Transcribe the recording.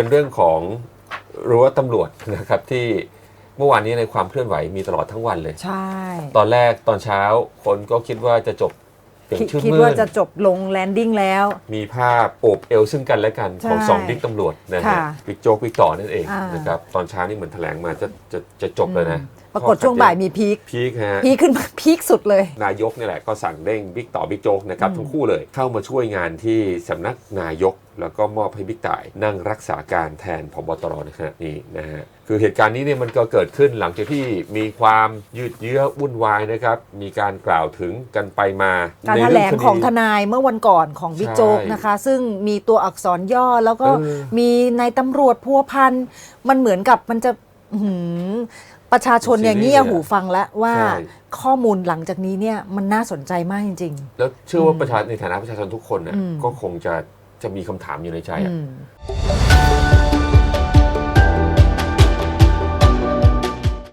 เป็นเรื่องของรั้วตำรวจนะครับที่เมื่อวานนี้ในความเคลื่อนไหวมีตลอดทั้งวันเลย ใช่ ตอนแรกตอนเช้าคนก็คิดว่าจะจบ อย่างคิดชื่นคิดมื่ว่านจะจบลงแลนดิ้งแล้ว มีภาพโอบเอวซึ่งกันและกันของใช่สองบิ๊กตำรวจนะฮะค่ะบิ๊กโจ๊กบิ๊กต่อนั่นเองอ่าน นะครับตอนเช้านี่เหมือนแถลงมาจะจะจะจบเลยนะปรากฏช่วงบ่ายมีพีคพีคฮะ พีคขึ้นมาพีคสุดเลย นายกนี่แหละก็สั่งเร่งบิ๊กต่อบิ๊กโจ๊กนะครับอืม ทั้งคู่เลยเข้ามาช่วยงานที่สำนักนายก แล้วก็มอบให้บิ๊กต่ายนั่งรักษาการแทนพบตรในขณะนี้นะฮะคือเหตุการณ์นี้เนี่ยมันก็เกิดขึ้นหลังจากที่มีความยืดเยื้อวุ่นวายนะครับมีการกล่าวถึงกันไปมาการในแถลเรื่องคของดีทนายเมื่อวันก่อนของบิ๊กใช่โจ๊กนะคะ ซึ่งมีตัวอักษรย่อแล้วก็เออมีนายตำรวจพัวพันมันเหมือนกับมันจะอื้อหือประชาชนอย่างเงี่ยหูฟังแล้วว่าใช่ข้อมูลหลังจากนี้เนี่ยมันน่าสนใจมากจริงแล้วเชื่อว่าประชาในฐานะประชาชนทุกคนน่ะอืมก็คงจะจะมีคำถามอยู่ในใจๆอะอืม